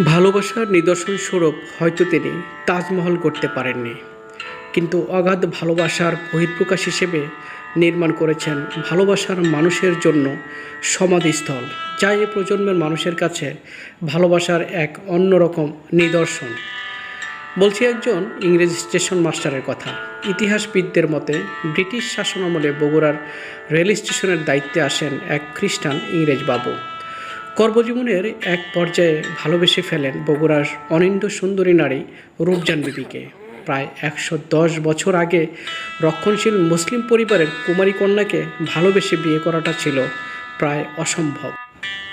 ভালোবাসার নিদর্শন স্বরূপ হয়তো তিনি তাজমহল করতে পারেননি। কিন্তু অগাধ ভালোবাসার বহিঃপ্রকাশ হিসেবে নির্মাণ করেছেন ভালোবাসার মানুষের জন্য সমাধিস্থল, যা এই প্রজন্মের মানুষের কাছে ভালোবাসার এক অন্যরকম নিদর্শন। বলছি একজন ইংরেজ স্টেশন মাস্টারের কথা। ইতিহাসবিদদের মতে, ব্রিটিশ শাসন আমলে বগুড়ার রেল স্টেশনের দায়িত্বে আসেন এক খ্রিস্টান ইংরেজ বাবু কর্মজীবনের এক পর্যায়ে ভালোবেসে ফেলেন বগুড়ার অনিন্দ সুন্দরী নারী রূপজান বিবিকে। প্রায় একশো দশ বছর আগে রক্ষণশীল মুসলিম পরিবারের কুমারী কন্যাকে ভালোবেসে বিয়ে করাটা ছিল প্রায় অসম্ভব।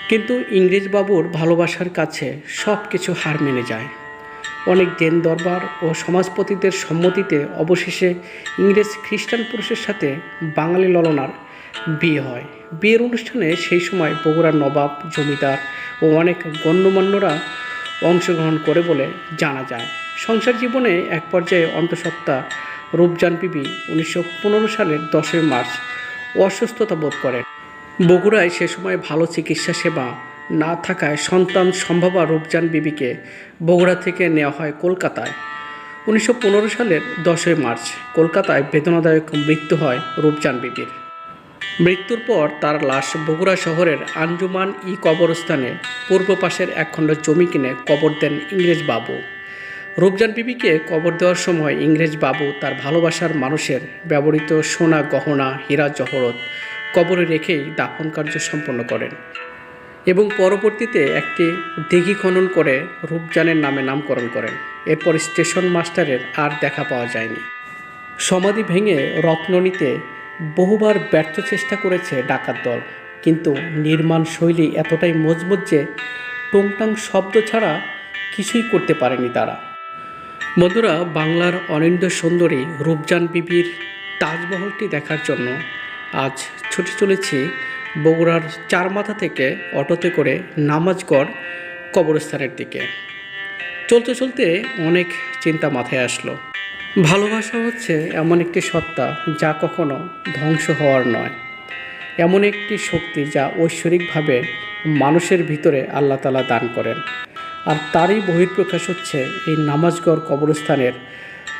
কিন্তু ইংরেজ বাবুর ভালোবাসার কাছে সব কিছু হার মেনে যায়। অনেক দেন দরবার ও সমাজপতিদের সম্মতিতে অবশেষে ইংরেজ খ্রিস্টান পুরুষের সাথে বাঙালি ললনার বিয়ে হয়। বিয়ের অনুষ্ঠানে সেই সময় বগুড়ার নবাব, জমিদার ও অনেক গণ্যমান্যরা অংশগ্রহণ করে বলে জানা যায়। সংসার জীবনে এক পর্যায়ে অন্তঃসত্ত্বা রূপজান বিবি উনিশশো পনেরো সালের দশই মার্চ অসুস্থতা বোধ করেন। বগুড়ায় সে সময় ভালো চিকিৎসা সেবা না থাকায় সন্তান সম্ভাবা রূপজান বিবিকে বগুড়া থেকে নেওয়া হয় কলকাতায়। উনিশশো পনেরো সালের দশই মার্চ কলকাতায় বেদনাদায়ক মৃত্যু হয় রূপজান বিবির। মৃত্যুর পর তার লাশ বগুড়া শহরের আঞ্জুমান ই কবরস্থানে, পূর্ব পাশের একখণ্ড জমি কিনে কবর দেন ইংরেজ বাবু। রূপজান বিবিকে কবর দেওয়ার সময় ইংরেজ বাবু তার ভালোবাসার মানুষের ব্যবহৃত সোনা, গহনা, হীরা, জহরত কবরে রেখেই দাফন কার্য সম্পন্ন করেন এবং পরবর্তীতে একটি দিঘি খনন করে রূপজানের নামে নামকরণ করেন। এরপর স্টেশন মাস্টারের আর দেখা পাওয়া যায়নি। সমাধি ভেঙে রত্ন নিতে বহুবার ব্যর্থ চেষ্টা করেছে ডাকাত দল, কিন্তু নির্মাণ শৈলী এতটাই মজবুত যে টংটাং শব্দ ছাড়া কিছুই করতে পারেনি তারা। বন্ধুরা, বাংলার অনিন্দ সুন্দরী রূপজান বিবির তাজমহলটি দেখার জন্য আজ ছুটে চলেছি বগুড়ার চারমাথা থেকে অটোতে করে নামাজগড় কবরস্থানের দিকে। চলতে চলতে অনেক চিন্তা মাথায় আসলো। ভালোবাসা হচ্ছে এমন একটি সত্তা যা কখনো ধ্বংস হওয়ার নয়। এমন একটি শক্তি যা ঐশ্বরিকভাবে মানুষের ভিতরে আল্লাহ তালা দান করেন। আর তারই বহির্প্রকাশ হচ্ছে এই নামাজগড় কবরস্থানের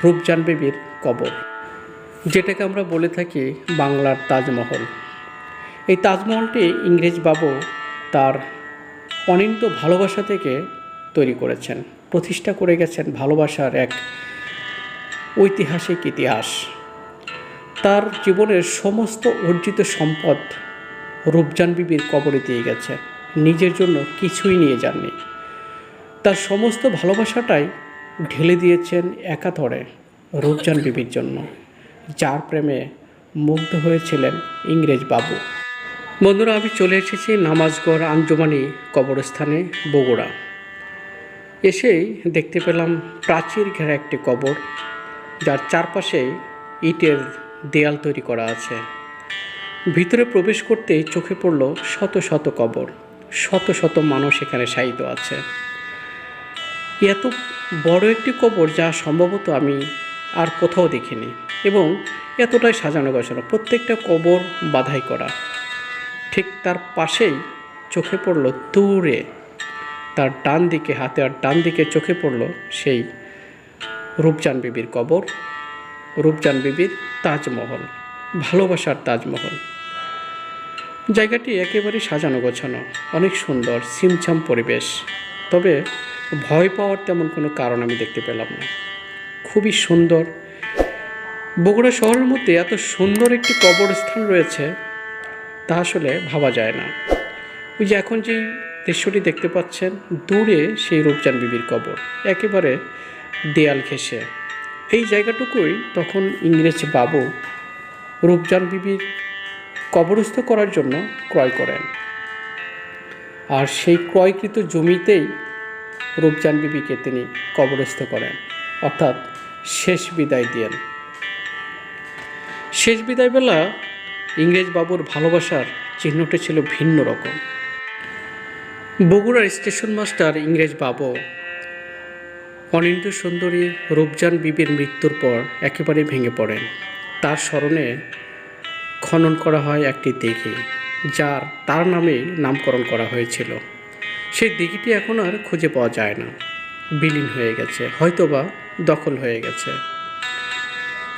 রূপজান বেবির কবর, যেটাকে আমরা বলে থাকি বাংলার তাজমহল। এই তাজমহলটি ইংরেজ বাবু তার অনিন্ত ভালোবাসা থেকে তৈরি করেছেন, প্রতিষ্ঠা করে গেছেন ভালোবাসার এক ঐতিহাসিক ইতিহাস। তার জীবনের সমস্ত অর্জিত সম্পদ রূপজান বিবির কবরে দিয়ে গেছে। নিজের জন্য কিছুই নিয়ে যাননি। তার সমস্ত ভালোবাসাটাই ঢেলে দিয়েছেন একাতরে রূপজান বিবির জন্য, যার প্রেমে মুগ্ধ হয়েছিলেন ইংরেজ বাবু। বন্ধুরা, আমি চলে এসেছি নামাজগড় আঞ্জুমানি কবরস্থানে, বগুড়া। এসেই দেখতে পেলাম প্রাচীর ঘেরা একটি কবর। যার চারপাশে ইটের দেয়াল তৈরি করা আছে। ভিতরে প্রবেশ করতেই চোখে পড়ল শত শত কবর, শত শত মানুষ এখানে শায়িত আছে। এত বড় একটি কবর যা সম্ভবত আমি আর কোথাও দেখিনি এবং এতটাই সাজানো গোছানো, প্রত্যেকটা কবর বাধাই করা। ঠিক তার পাশেই চোখে পড়ল দূরে, তার ডান দিকে হাতে আর ডান দিকে চোখে পড়ল সেই রূপচান বিবির কবর রূপচান বিবির তাজমহল, ভালোবাসার তাজমহল। জায়গাটি একেবারে সাজানো গোছানো, অনেক সুন্দর সিমছাম পরিবেশ। তবে ভয় পাওয়ার তেমন কোনো কারণ আমি দেখতে পেলাম না। খুবই সুন্দর। বগুড়া শহরের মধ্যে এত সুন্দর একটি কবরস্থান রয়েছে, তা আসলে ভাবা যায় না। ওই যে এখন যেই দৃশ্যটি দেখতে পাচ্ছেন, দূরে সেই রূপচান বিবির কবর, একেবারে দেয়াল ঘেঁষে। এই জায়গাটুকুই তখন ইংরেজ বাবু রূপজান বিবির কবরস্থ করার জন্য ক্রয় করেন। আর সেই ক্রয়কৃত জমিতেই রূপজান বিবিকে তিনি কবরস্থ করেন, অর্থাৎ শেষ বিদায় দেন। শেষ বিদায়বেলা ইংরেজ বাবুর ভালোবাসার চিহ্নটি ছিল ভিন্ন রকম। বগুড়ার স্টেশন মাস্টার ইংরেজ বাবু অনিন্দ সুন্দরী রূপজান বিবির মৃত্যুর পর একেবারে ভেঙে পড়েন। তার স্মরণে খনন করা হয় একটি দিঘি, যার, তার নামেই নামকরণ করা হয়েছিল। সেই দিঘিটি এখন আর খুঁজে পাওয়া যায় না। বিলীন হয়ে গেছে, হয়তোবা দখল হয়ে গেছে।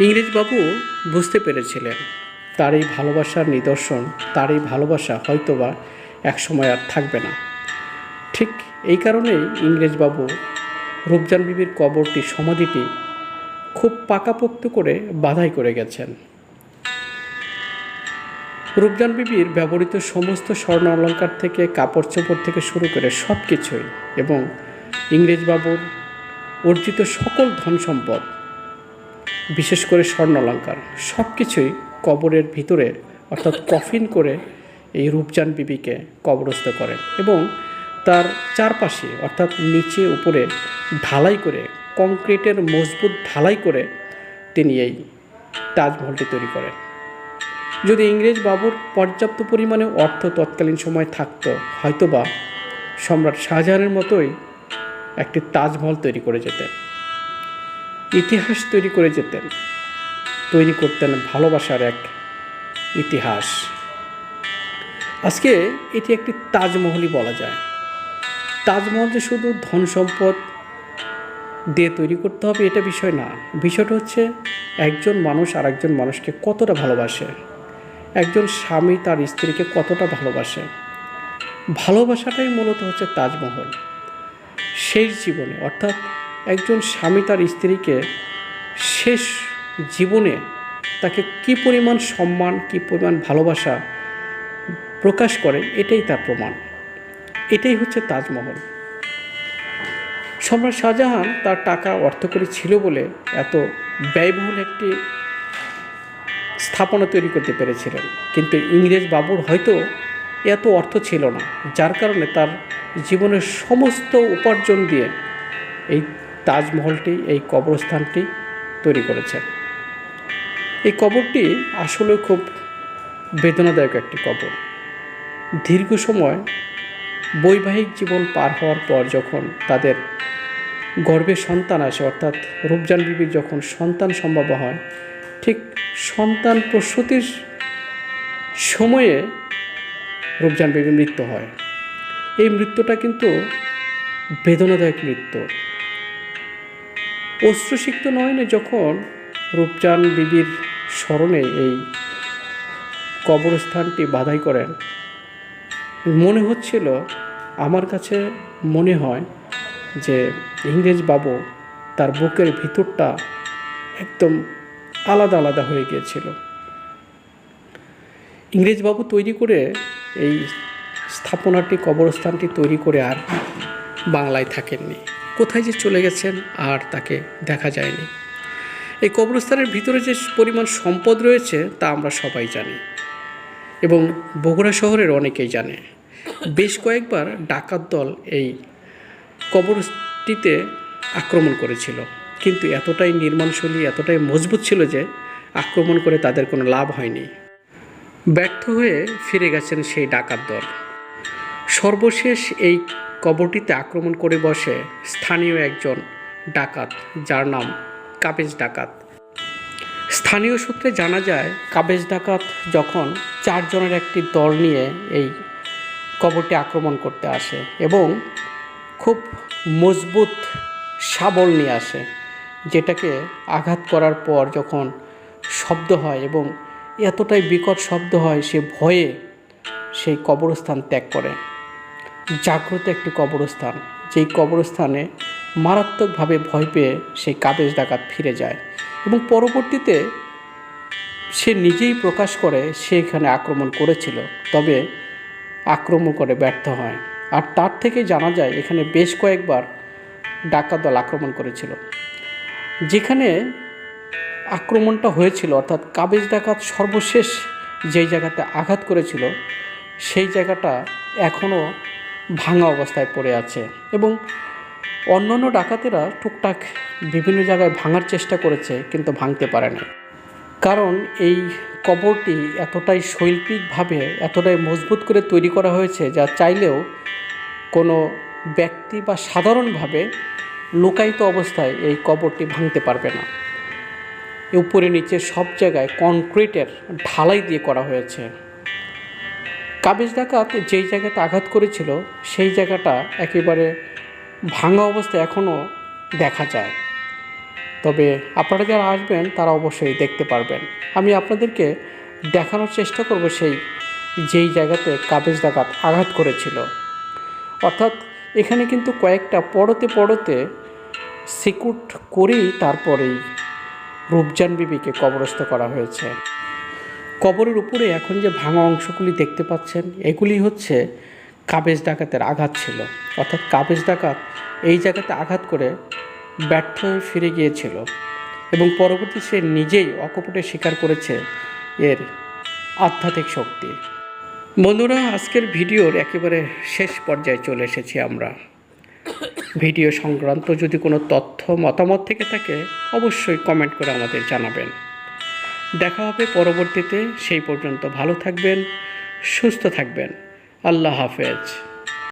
ইংরেজবাবু বুঝতে পেরেছিলেন, তার এই ভালোবাসার নিদর্শন, তার এই ভালোবাসা হয়তোবা একসময় আর থাকবে না। ঠিক এই কারণেই ইংরেজবাবু রূপজান বিবির কবরটি সমাধিটি খুব পাকাপোক্ত করে বাধাই করে গেছেন। রূপজান বিবির ব্যবহৃত সমস্ত স্বর্ণ অলঙ্কার থেকে, কাপড় চোপড় থেকে শুরু করে সব কিছুই এবং ইংরেজবাবুর অর্জিত সকল ধন সম্পদ, বিশেষ করে স্বর্ণ অলঙ্কার সব কিছুই কবরের ভিতরে অর্থাৎ কফিন করে এই রূপজান বিবিকে কবরস্থ করেন এবং তার চারপাশে, অর্থাৎ নিচে, উপরে ঢালাই করে, কংক্রিটের মজবুত ঢালাই করে তিনি এই তাজমহলটি তৈরি করেন। যদি ইংরেজ বাবুর পর্যাপ্ত পরিমাণে অর্থ তৎকালীন সময় থাকতো, হয়তোবা সম্রাট শাহজাহানের মতোই একটি তাজমহল তৈরি করে যেতেন। ইতিহাস তৈরি করে যেতেন। তৈরি করতেন ভালোবাসার এক ইতিহাস। আজকে এটি একটি তাজমহলই বলা যায়। তাজমহল যে শুধু ধন সম্পদ দিয়ে তৈরি করতে হবে, এটা বিষয় না। বিষয়টা হচ্ছে একজন মানুষ আর একজন মানুষকে কতটা ভালোবাসে? একজন স্বামী তার স্ত্রীকে কতটা ভালোবাসে? ভালোবাসাটাই মূলত হচ্ছে তাজমহল। শেষ জীবনে, অর্থাৎ একজন স্বামী তার স্ত্রীকে শেষ জীবনে তাকে কি পরিমাণ সম্মান, কি পরিমাণ ভালোবাসা প্রকাশ করে, এটাই তার প্রমাণ। এটাই হচ্ছে তাজমহল। সম্রাট শাহজাহান তার টাকা অর্থকরী ছিল বলে এত ব্যয়বহুল একটি স্থাপনা তৈরি করতে পেরেছিলেন। কিন্তু ইংরেজ বাবুর হয়তো এত অর্থ ছিল না, যার কারণে তার জীবনের সমস্ত উপার্জন দিয়ে এই তাজমহলটি, এই কবরস্থানটি তৈরি করেছেন। এই কবরটি আসলে খুব বেদনাদায়ক একটি কবর। দীর্ঘ সময় বৈবাহিক জীবন পার হওয়ার পর যখন তাদের গর্ভে সন্তান আসে, অর্থাৎ রূপজান বিবির যখন সন্তান সম্ভব হয়, ঠিক সন্তান প্রসূতির সময়ে রূপজান বিবির মৃত্যু হয়। এই মৃত্যুটা কিন্তু বেদনাদায়ক মৃত্যু। অশ্রুসিক্ত না যখন রূপচান বিবির স্মরণে এই কবরস্থানটি বাধাই করেন, মনে হচ্ছিল আমার কাছে মনে হয় যে ইংরেজ বাবু তার বুকের ভিতরটা একদম আলাদা আলাদা হয়ে গিয়েছিল। ইংরেজবাবু তৈরি করে এই স্থাপনাটি, কবরস্থানটি তৈরি করে আর বাংলায় থাকেননি। কোথায় যে চলে গেছেন আর তাকে দেখা যায়নি। এই কবরস্থানের ভিতরে যে পরিমাণ সম্পদ রয়েছে তা আমরা সবাই জানি এবং বগুড়া শহরের অনেকেই জানে। বেশ কয়েকবার ডাকাত দল এই কবরটিতে আক্রমণ করেছিল। কিন্তু এতটাই নির্মাণশৈলী, এতটাই মজবুত ছিল যে আক্রমণ করে তাদের কোনো লাভ হয়নি। ব্যর্থ হয়ে ফিরে গেছেন সেই ডাকাত দল। সর্বশেষ এই কবরটিতে আক্রমণ করে বসে স্থানীয় একজন ডাকাত, যার নাম কাবেজ ডাকাত। স্থানীয় সূত্রে জানা যায়, কাবেজ ডাকাত যখন চারজনের একটি দল নিয়ে এই কবরটি আক্রমণ করতে আসে এবং খুব মজবুত শাবল নিয়ে আসে, যেটাকে আঘাত করার পর যখন শব্দ হয় এবং এতটাই বিকট শব্দ হয় সে ভয়ে সেই কবরস্থান ত্যাগ করে। জাগ্রত একটি কবরস্থান, যেই কবরস্থানে মারাত্মকভাবে ভয় পেয়ে সেই কাবেজ ডাকাত ফিরে যায় এবং পরবর্তীতে সে নিজেই প্রকাশ করে সে এখানে আক্রমণ করেছিল। তবে আক্রমণ করে ব্যর্থ হয়। আর তার থেকে জানা যায়, এখানে বেশ কয়েকবার ডাকাত দল আক্রমণ করেছিল। যেখানে আক্রমণটা হয়েছিল, অর্থাৎ কাবেজ ডাকাত সর্বশেষ যেই জায়গাতে আঘাত করেছিল, সেই জায়গাটা এখনও ভাঙা অবস্থায় পড়ে আছে এবং অন্যান্য ডাকাতেরা টুকটাক বিভিন্ন জায়গায় ভাঙার চেষ্টা করেছে, কিন্তু ভাঙতে পারে না কারণ এই কবরটি এতটাই শৈল্পিকভাবে, এতটাই মজবুত করে তৈরি করা হয়েছে যা চাইলেও কোনো ব্যক্তি বা সাধারণভাবে লুকায়িত অবস্থায় এই কবরটি ভাঙতে পারবে না। উপরে নিচে সব জায়গায় কনক্রিটের ঢালাই দিয়ে করা হয়েছে। কাবিজ ডাকাত যেই জায়গাতে আঘাত করেছিল, সেই জায়গাটা একেবারে ভাঙা অবস্থায় এখনও দেখা যায়। তবে আপনারা যারা আসবেন, তারা অবশ্যই দেখতে পারবেন। আমি আপনাদেরকে দেখানোর চেষ্টা করব সেই, যেই জায়গাতে কাবেজ ডাকাত আঘাত করেছিল। অর্থাৎ এখানে কিন্তু কয়েকটা পড়তে পড়তে সিকুট করেই তারপরেই রূপজান বিবিকে কবরস্থ করা হয়েছে। কবরের উপরে এখন যে ভাঙা অংশগুলি দেখতে পাচ্ছেন, এগুলি হচ্ছে কাবেজ ডাকাতের আঘাত ছিল। অর্থাৎ কাবেজ ডাকাত এই জায়গাতে আঘাত করে ব্যর্থ হয়ে ফিরে গিয়েছিল এবং পরবর্তী সে নিজেই অকপটে স্বীকার করেছে এর আধ্যাত্মিক শক্তি। বন্ধুরা, আজকের ভিডিওর একেবারে শেষ পর্যায়ে চলে এসেছি আমরা। ভিডিও সংক্রান্ত যদি কোনো তথ্য, মতামত থেকে থাকে, অবশ্যই কমেন্ট করে আমাদের জানাবেন। দেখা হবে পরবর্তীতে। সেই পর্যন্ত ভালো থাকবেন, সুস্থ থাকবেন। আল্লাহ হাফেজ।